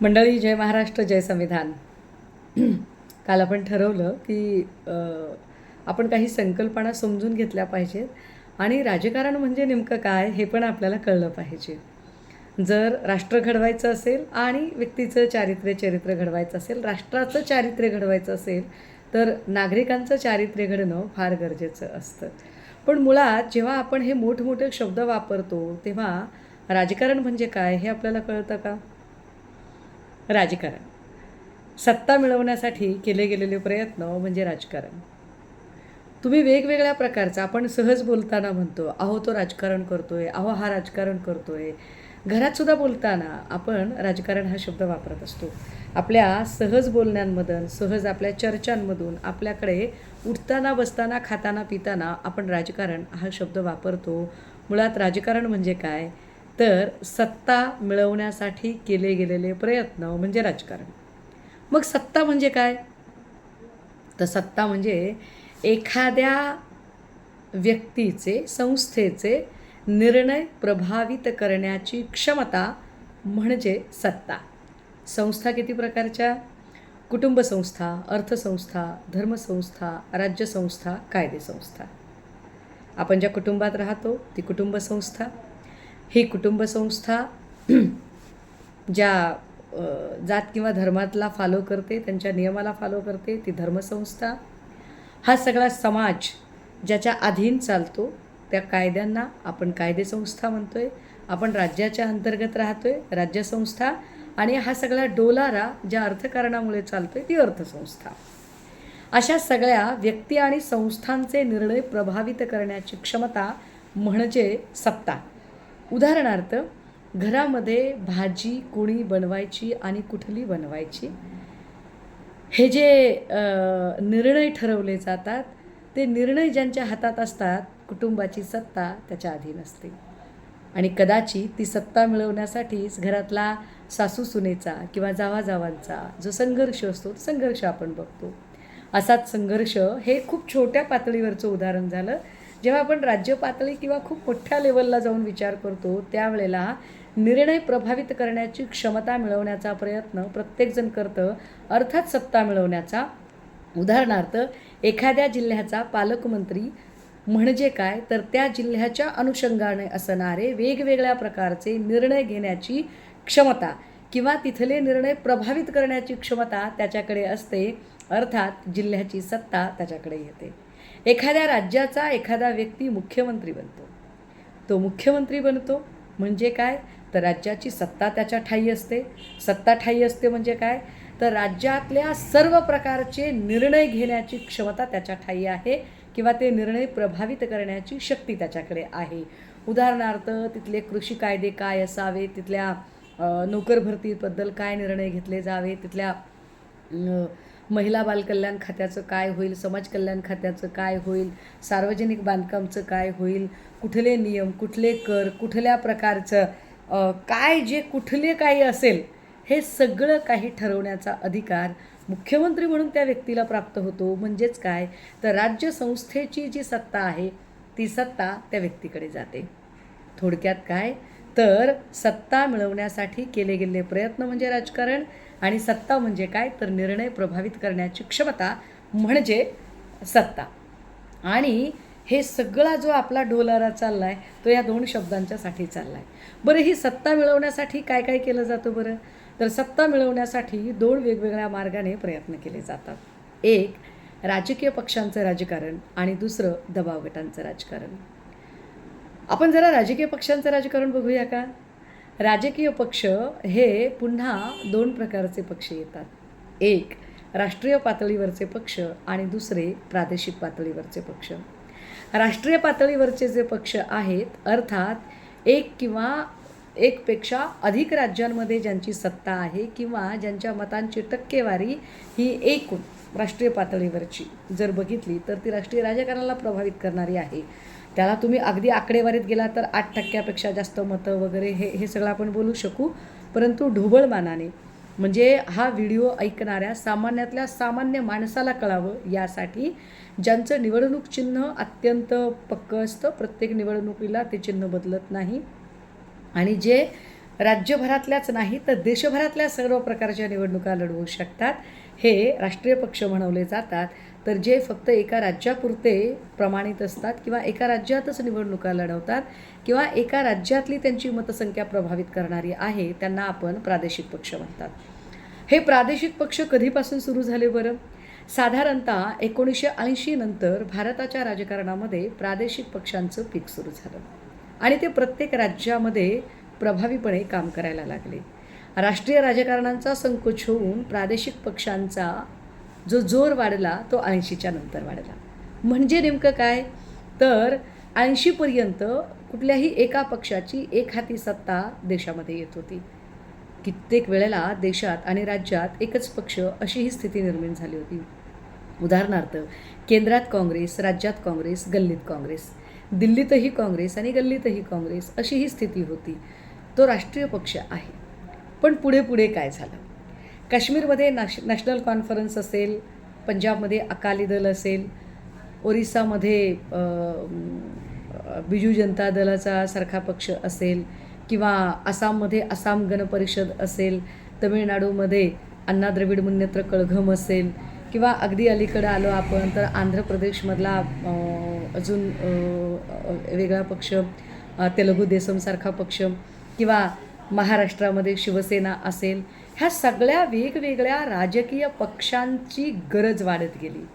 मंडळी जय महाराष्ट्र जय संविधान. काल आपण ठरवलं की आपण काही संकल्पना समजून घेतल्या पाहिजेत आणि राजकारण म्हणजे नेमकं काय हे पण आपल्याला कळलं पाहिजे. जर राष्ट्र घडवायचं असेल आणि व्यक्तीचं चारित्र्य चरित्र घडवायचं असेल राष्ट्राचं चारित्र्य घडवायचं असेल तर नागरिकांचं चारित्र्य घडणं फार गरजेचं असतं. पण मुळात जेव्हा आपण हे मोठमोठे शब्द वापरतो तेव्हा राजकारण म्हणजे काय हे आपल्याला कळतं का? राजकारण. सत्ता मिळवण्यासाठी केले गेलेले प्रयत्न म्हणजे राजकारण. तुम्ही वेगवेगळ्या प्रकारचा आपण सहज बोलताना म्हणतो अहो तो राजकारण करतो आहे अहो हा राजकारण करतो आहे घरातसुद्धा बोलताना आपण राजकारण हा शब्द वापरत असतो. आपल्या सहज बोलण्यांमधून सहज आपल्या चर्चांमधून आपल्याकडे उठताना बसताना खाताना पिताना आपण राजकारण हा शब्द वापरतो. मुळात राजकारण म्हणजे काय? तर सत्ता मिळवण्यासाठी केले गेलेले प्रयत्न म्हणजे राजकारण. मग सत्ता म्हणजे काय? तर सत्ता म्हणजे एखाद्या व्यक्तीचे संस्थेचे निर्णय प्रभावित करण्याची क्षमता म्हणजे सत्ता. संस्था किती प्रकारच्या? कुटुंब संस्था अर्थसंस्था धर्मसंस्था राज्यसंस्था कायदेसंस्था. आपण ज्या कुटुंबात राहतो ती कुटुंब संस्था. ही कुटुंबसंस्था ज्या जात किंवा धर्मातला फॉलो करते त्यांच्या नियमाला फॉलो करते ती धर्मसंस्था. हा सगळा समाज ज्याच्या अधीन चालतो त्या कायद्यांना आपण कायदेसंस्था म्हणतो आहे आपण राज्याच्या अंतर्गत राहतो आहे राज्यसंस्था आणि हा सगळा डोलारा ज्या अर्थकारणामुळे चालतो आहे ती अर्थसंस्था. अशा सगळ्या व्यक्ती आणि संस्थांचे निर्णय प्रभावित करण्याची क्षमता म्हणजे सत्ता. उदाहरणार्थ घरामध्ये भाजी कोणी बनवायची आणि कुठली बनवायची? हे जे निर्णय ठरवले जातात ते निर्णय ज्यांच्या हातात असतात कुटुंबाची सत्ता त्याच्या अधीन असते. आणि कदाचित ती सत्ता मिळवण्यासाठीच घरातला सासू सुनेचा किंवा जावाजावांचा जो संघर्ष असतो तो संघर्ष आपण बघतो. असाच संघर्ष हे खूप छोट्या पातळीवरचं उदाहरण झालं. जेव्हा आपण राज्य पातळी किंवा खूप मोठ्या लेवलला जाऊन विचार करतो त्यावेळेला निर्णय प्रभावित करण्याची क्षमता मिळवण्याचा प्रयत्न प्रत्येकजण करतं अर्थात सत्ता मिळवण्याचा. उदाहरणार्थ एखाद्या जिल्ह्याचा पालकमंत्री म्हणजे काय? तर त्या जिल्ह्याच्या अनुषंगाने असणारे वेगवेगळ्या प्रकारचे निर्णय घेण्याची क्षमता किंवा तिथले निर्णय प्रभावित करण्याची क्षमता त्याच्याकडे असते अर्थात जिल्ह्याची सत्ता त्याच्याकडे येते. एखाद्या राज्याचा एखादा व्यक्ती मुख्यमंत्री बनतो. तो मुख्यमंत्री बनतो म्हणजे काय? तर राज्याची सत्ता त्याच्या ठाई असते. सत्ता ठाई असते म्हणजे काय? तर राज्यातल्या सर्व प्रकारचे निर्णय घेण्याची क्षमता त्याच्या ठाई आहे किंवा ते निर्णय प्रभावित करण्याची शक्ती त्याच्याकडे आहे. उदाहरणार्थ तिथले कृषी कायदे काय असावे? तिथल्या अ, नोकर भरतीबद्दल काय निर्णय घेतले जावे? तिथल्या महिला बालकल्याण खात्याचं काय होईल? समाज कल्याण खात्याचं काय होईल? सार्वजनिक बांधकामचं काय होईल? कुठले नियम कुठले कर कुठल्या प्रकारचं काय जे कुठले काही असेल हे सगळं काही ठरवण्याचा अधिकार मुख्यमंत्री म्हणून त्या व्यक्तीला प्राप्त होतो. म्हणजेच काय? तर राज्य संस्थेची जी सत्ता आहे ती सत्ता त्या व्यक्तीकडे जाते. थोडक्यात काय? तर सत्ता मिळवण्यासाठी केले गेलेले प्रयत्न म्हणजे राजकारण आणि सत्ता म्हणजे काय? तर निर्णय प्रभावित करण्याची क्षमता म्हणजे सत्ता. आणि हे सगळा जो आपला डोलारा चालला आहे तो या दोन शब्दांच्यासाठी चालला आहे बरं ही सत्ता मिळवण्यासाठी काय काय केलं जातं बरं? तर सत्ता मिळवण्यासाठी दोन वेगवेगळ्या मार्गाने प्रयत्न केले जातात. एक राजकीय पक्षांचं राजकारण आणि दुसरं दबाव गटांचं राजकारण. आपण जरा राजकीय पक्षांचं राजकारण बघूया का? राजकीय पक्ष हे पुन्हा दोन प्रकारचे पक्ष येतात. एक राष्ट्रीय पातळीवरचे पक्ष आणि दुसरे प्रादेशिक पातळीवरचे पक्ष. राष्ट्रीय पातळीवरचे जे पक्ष आहेत अर्थात एक किंवा एकपेक्षा अधिक राज्यांमध्ये ज्यांची सत्ता आहे किंवा ज्यांच्या मतांची टक्केवारी ही एकूण राष्ट्रीय पातळीवरची. जर बघितली तर ती राष्ट्रीय राजकारणाला प्रभावित करणारी आहे. त्याला तुम्ही अगदी आकडेवारीत गेला तर आठ टक्क्यापेक्षा जास्त मतं वगैरे हे हे सगळं आपण बोलू शकू. परंतु ढोबळमानाने म्हणजे हा व्हिडिओ ऐकणाऱ्या सामान्यातल्या सामान्य माणसाला कळावं यासाठी ज्यांचं निवडणूक चिन्ह अत्यंत पक्कं असतं प्रत्येक निवडणुकीला ते चिन्ह बदलत नाही. आणि जे राज्यभरातल्याच नाही तर देशभरातल्या सर्व प्रकारच्या निवडणुका लढवू शकतात. हे राष्ट्रीय पक्ष म्हणवले जातात. तर जे फक्त एका राज्यापुरते प्रमाणित असतात किंवा एका राज्यातच निवडणुका लढवतात किंवा एका राज्यातली त्यांची मतसंख्या प्रभावित करणारी आहे त्यांना आपण प्रादेशिक पक्ष म्हणतात. हे प्रादेशिक पक्ष कधीपासून सुरू झाले बरं? साधारणतः एकोणीसशे ऐंशी नंतर भारताच्या राजकारणामध्ये प्रादेशिक पक्षांचं पीक सुरू झालं आणि ते प्रत्येक राज्यामध्ये प्रभावीपणे काम करायला लागले. राष्ट्रीय राजकारणांचा संकोच होऊन प्रादेशिक पक्षांचा जो जोर वाढला तो ऐंशीच्या नंतर वाढला. म्हणजे नेमकं काय? तर ऐंशीपर्यंत कुठल्याही एका पक्षाची एक हाती सत्ता देशामध्ये येत होती. कित्येक वेळेला देशात आणि राज्यात एकच पक्ष अशी ही स्थिती निर्माण झाली होती. उदाहरणार्थ केंद्रात काँग्रेस राज्यात काँग्रेस गल्लीत काँग्रेस दिल्लीतही काँग्रेस आणि गल्लीतही काँग्रेस अशी ही स्थिती होती. तो राष्ट्रीय पक्ष आहे. पण पुढे पुढे काय झालं? काश्मीरमध्ये नॅश नॅशनल कॉन्फरन्स असेल पंजाबमध्ये अकाली दल असेल ओरिसामध्ये बिजू जनता दलाचा सारखा पक्ष असेल किंवा आसाममध्ये आसाम गण परिषद असेल तमिळनाडूमध्ये अण्णा द्रविड मुन्नेत्र कळघम असेल किंवा अगदी अलीकडं आलो आपण तर आंध्र प्रदेशमधला अजून वेगळा पक्ष तेलुगू देसमसारखा पक्ष किंवा महाराष्ट्रामध्ये शिवसेना असेल ह्या सगळ्या वेगवेगळ्या राजकीय पक्षांची गरज वाढत गेली.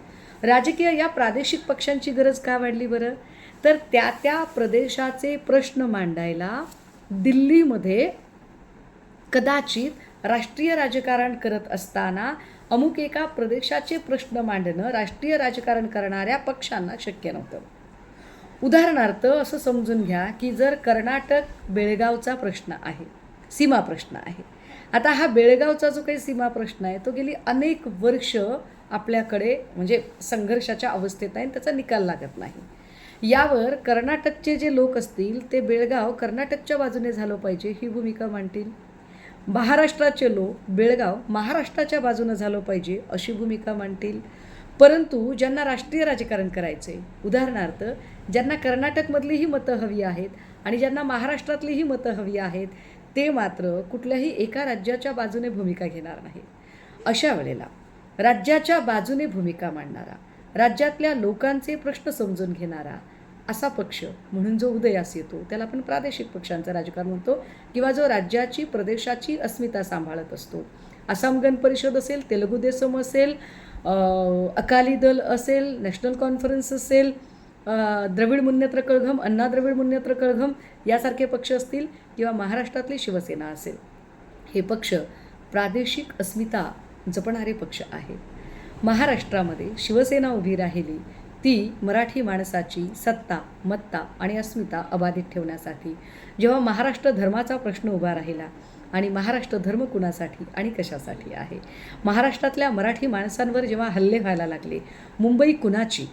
राजकीय या प्रादेशिक पक्षांची गरज का वाढली बरं? तर त्या त्या प्रदेशाचे प्रश्न मांडायला दिल्लीमध्ये कदाचित राष्ट्रीय राजकारण करत असताना अमुक एका प्रदेशाचे प्रश्न मांडणं राष्ट्रीय राजकारण करणाऱ्या पक्षांना शक्य नव्हतं. उदाहरणार्थ असं समजून घ्या की जर कर्नाटक बेळगावचा प्रश्न आहे सीमा प्रश्न आहे आता हा बेळगावचा जो काही सीमा प्रश्न आहे तो गेली अनेक वर्ष आपल्याकडे म्हणजे संघर्षाच्या अवस्थेत आहे त्याचा निकाल लागत नाही. यावर कर्नाटकचे जे लोक असतील ते बेळगाव कर्नाटकच्या बाजूने झालं पाहिजे ही भूमिका मांडतील. महाराष्ट्राचे लोक बेळगाव महाराष्ट्राच्या बाजूनं झालं पाहिजे अशी भूमिका मांडतील. परंतु ज्यांना राष्ट्रीय राजकारण करायचे उदाहरणार्थ ज्यांना कर्नाटकमधलीही मतं हवी आहेत आणि ज्यांना महाराष्ट्रातलीही मतं हवी आहेत ते मात्र कुठल्याही एका राज्याच्या बाजूने भूमिका घेणार नाही. अशा वेळेला राज्याच्या बाजूने भूमिका मांडणारा राज्यातल्या लोकांचे प्रश्न समजून घेणारा असा पक्ष म्हणून जो उदयास येतो त्याला आपण प्रादेशिक पक्षांचं राजकारण म्हणतो किंवा जो राज्याची प्रदेशाची अस्मिता सांभाळत असतो. आसाम गण परिषद असेल तेलुगू देसम असेल अकाली दल असेल नॅशनल कॉन्फरन्स असेल द्रविड मुन्नेत्र कळघम अण्णा द्रविड मुन्नेत्र कळघम यासारखे पक्ष असतील किंवा महाराष्ट्रातली शिवसेना असेल. हे पक्ष प्रादेशिक अस्मिता जपणारे पक्ष आहेत. महाराष्ट्रामध्ये शिवसेना उभी राहिली ती मराठी माणसाची सत्ता मत्ता आणि अस्मिता अबाधित ठेवण्यासाठी. जेव्हा महाराष्ट्र धर्माचा प्रश्न उभा राहिला आणि महाराष्ट्र धर्म कुणासाठी आणि कशासाठी आहे? महाराष्ट्रातल्या मराठी माणसांवर जेव्हा हल्ले व्हायला लागले मुंबई कुणाची?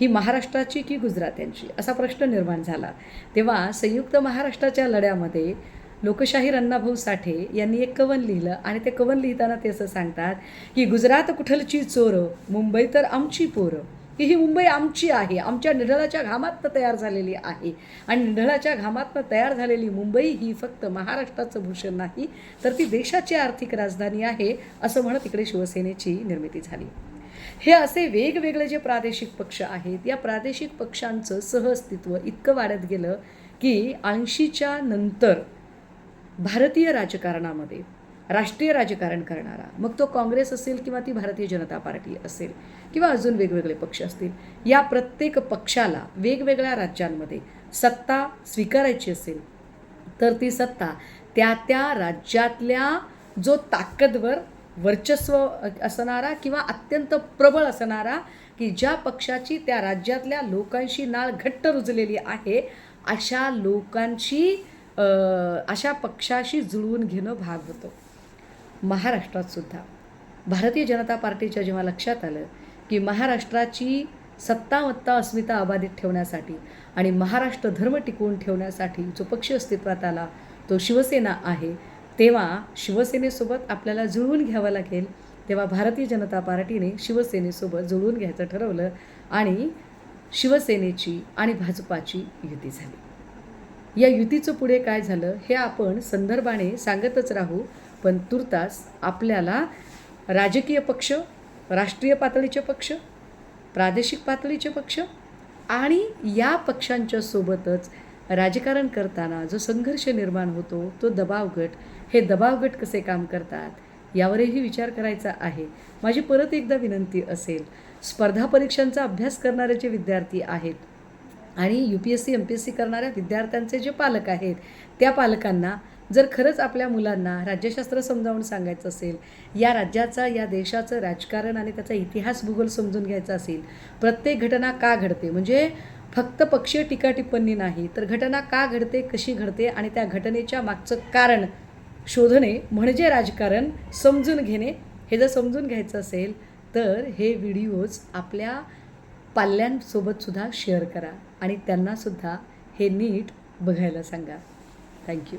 ही महाराष्ट्राची की गुजरात्यांची? असा प्रश्न निर्माण झाला. तेव्हा संयुक्त महाराष्ट्राच्या लढ्यामध्ये लोकशाहीर अण्णाभाऊ साठे यांनी एक कवन लिहिलं आणि ते कवन लिहिताना ते असं सांगतात की गुजरात कुठलची चोर मुंबई तर आमची पोरं. की ही मुंबई आमची आहे. आमच्या निढळाच्या घामातनं तयार झालेली आहे. आणि निढळाच्या घामातनं तयार झालेली मुंबई ही फक्त महाराष्ट्राचं भूषण नाही तर ती देशाची आर्थिक राजधानी आहे असं म्हणत इकडे शिवसेनेची निर्मिती झाली. हे असे वेगवेगळे जे प्रादेशिक पक्ष आहेत या प्रादेशिक पक्षांचं सहअस्तित्व इतकं वाढत गेलं की ऐंशीच्या नंतर भारतीय राजकारणामध्ये राष्ट्रीय राजकारण करणारा मग तो काँग्रेस असेल किंवा ती भारतीय जनता पार्टी असेल किंवा अजून वेगवेगळे पक्ष असतील या प्रत्येक पक्षाला वेगवेगळ्या राज्यांमध्ये सत्ता स्वीकारायची असेल तर ती सत्ता त्या त्या राज्यातल्या जो ताकदवर वर्चस्व असणारा किंवा अत्यंत प्रबळ असणारा की ज्या पक्षाची त्या राज्यातल्या लोकांशी नाळ घट्ट रुजलेली आहे अशा लोकांशी अशा पक्षाशी जुळवून घेणं भाग होतं. महाराष्ट्रात सुद्धा. भारतीय जनता पार्टीच्या जेव्हा लक्षात आलं की महाराष्ट्राची सत्तामत्ता अस्मिता अबाधित ठेवण्यासाठी आणि महाराष्ट्र धर्म टिकवून ठेवण्यासाठी जो पक्ष अस्तित्वात आला तो शिवसेना आहे तेव्हा शिवसेनेसोबत आपल्याला जुळवून घ्यावं लागेल तेव्हा भारतीय जनता पार्टीने शिवसेनेसोबत जुळवून घ्यायचं ठरवलं आणि शिवसेनेची आणि भाजपाची युती झाली. या युतीचं पुढे काय झालं हे आपण संदर्भाने सांगतच राहू पण तुर्तास आपल्याला राजकीय पक्ष राष्ट्रीय पातळीचे पक्ष प्रादेशिक पातळीचे पक्ष आणि या पक्षांच्या सोबतच राजकारण करताना जो संघर्ष निर्माण होतो तो दबाव गट हे दबाव गट कसे काम करतात यावरही विचार करायचा आहे. माझी परत एकदा विनंती असेल स्पर्धा परीक्षांचा अभ्यास करणारे जे विद्यार्थी आहेत आणि U P S C M P S C करणाऱ्या विद्यार्थ्यांचे जे पालक आहेत त्या पालकांना जर खरंच आपल्या मुलांना राज्यशास्त्र समजावून सांगायचं असेल या राज्याचा या देशाचं राजकारण आणि त्याचा इतिहास भूगोल समजून घ्यायचा असेल प्रत्येक घटना का घडते? म्हणजे फक्त पक्षीय टीकाटिप्पणी नाही तर घटना का घडते कशी घडते आणि त्या घटनेच्या मागचं कारण शोधणे म्हणजे राजकारण समजून घेणे. हे जर समजून घ्यायचं असेल तर हे व्हिडिओज आपल्या पाल्यांसोबतसुद्धा शेअर करा आणि त्यांनासुद्धा हे नीट बघायला सांगा. थँक्यू.